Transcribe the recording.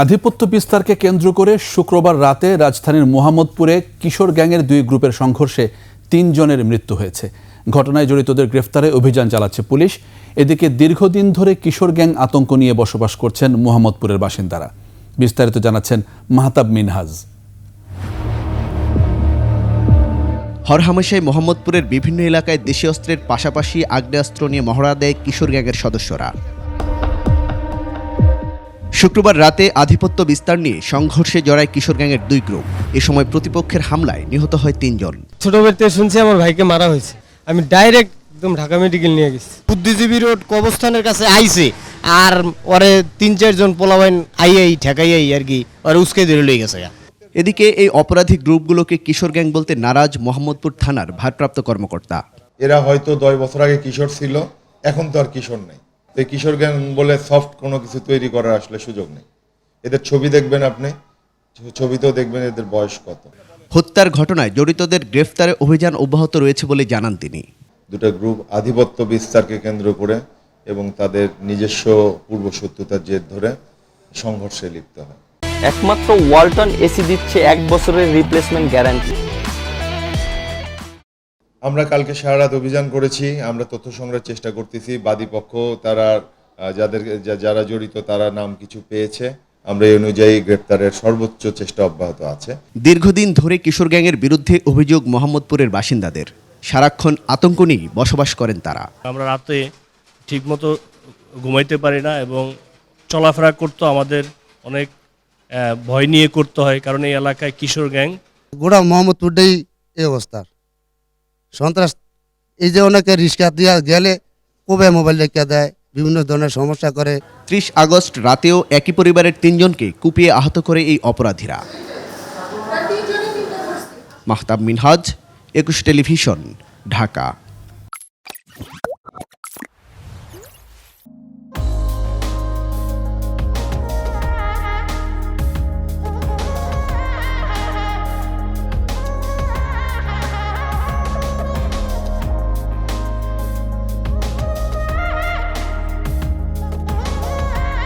আধিপত্য বিস্তারকে কেন্দ্র করে শুক্রবার রাতে রাজধানীর মোহাম্মদপুরে কিশোর গ্যাংয়ের দুই গ্রুপের সংঘর্ষে তিনজনের মৃত্যু হয়েছে। ঘটনায় জড়িতদের গ্রেফতারে অভিযান চালাচ্ছে পুলিশ। এদিকে দীর্ঘদিন ধরে কিশোর গ্যাং আতঙ্ক নিয়ে বসবাস করছেন মোহাম্মদপুরের বাসিন্দারা। বিস্তারিত জানাচ্ছেন মাহতাব মিনহাজ। হরহামেশাই মোহাম্মদপুরের বিভিন্ন এলাকায় দেশীয় অস্ত্রের পাশাপাশি আগ্নেয়াস্ত্র নিয়ে মহড়া দেয় কিশোর গ্যাংয়ের সদস্যরা। শুক্রবার রাতে আধিপত্য বিস্তার নিয়ে সংঘর্ষে জড়ায় কিশোর গ্যাংয়ের দুই গ্রুপ। এ সময় প্রতিপক্ষের হামলায় নিহত হয় তিনজন। ছোটবেলা থেকে শুনছি আমার ভাইকে মারা হয়েছে। আমি ডাইরেক্ট একদম ঢাকা মেডিকেল নিয়ে গেছি। বুদ্ধিজীবী রোড কবস্থানের কাছে আইছে। আর ওরে তিন চারজন পোলাবাইন আইয়াই ঠেকাইয়াই আর কি ওরে উস্কে ধরে লই গেছে এদিকে এই অপরাধী গ্রুপগুলোকে কিশোর গ্যাং বলতে নারাজ মোহাম্মদপুর থানার ভারপ্রাপ্ত কর্মকর্তা। এরা হয়তো দশ বছর আগে কিশোর ছিল এখন তো আর কিশোর নেই। এই কিশোর গ্যাং বলে সফট কোনো কিছু তৈরি করার আসলে সুযোগ নেই। এদের ছবি দেখবেন আপনি ছবিতেও দেখবেন এদের বয়স কত। হত্যার ঘটনায় জড়িতদের গ্রেফতারে অভিযান অব্যাহত রয়েছে বলে জানান তিনি। দুটো গ্রুপ আধিপত্য বিস্তারকে কেন্দ্র করে এবং তাদের নিজস্ব পূর্বশত্রুতার জের ধরে সংঘর্ষে লিপ্ত হয়। একমাত্র ওয়ালটন এসি দিচ্ছে এক বছরের রিপ্লেসমেন্ট গ্যারান্টি আমরা কালকে সারা রাত অভিযান করেছি আমরা তথ্য সংগ্রহের চেষ্টা করতেছি। বাদী পক্ষ তারা যাদের যা- যারা জড়িত তারা নাম কিছু পেয়েছে। আমরা এই অনুযায়ী গ্রেপ্তারের সর্বোচ্চ চেষ্টা অব্যাহত আছে। দীর্ঘদিন ধরে কিশোর গ্যাংয়ের বিরুদ্ধে অভিযোগ মোহাম্মদপুরের বাসিন্দাদের। সারাক্ষণ আতঙ্ক নিয়েই বসবাস করেন তারা। আমরা রাতে ঠিকমতো ঘুমাইতে পারি না এবং চলাফেরা করতে আমাদের অনেক ভয় নিয়ে করতে হয় কারণ এই এলাকায় কিশোর গ্যাং। গোড়া মোহাম্মদপুরটাই এই অবস্থার সন্ত্রাস, এই যে অনেকে রিক্সা দিয়া গেলে কবে মোবাইল রেখা দেয়, বিভিন্ন ধরনের সমস্যা করে। ত্রিশ আগস্ট রাতেও একই পরিবারের তিনজনকে কুপিয়ে আহত করে এই অপরাধীরা। মাহতাব মিনহাজ, একুশ টেলিভিশন, ঢাকা।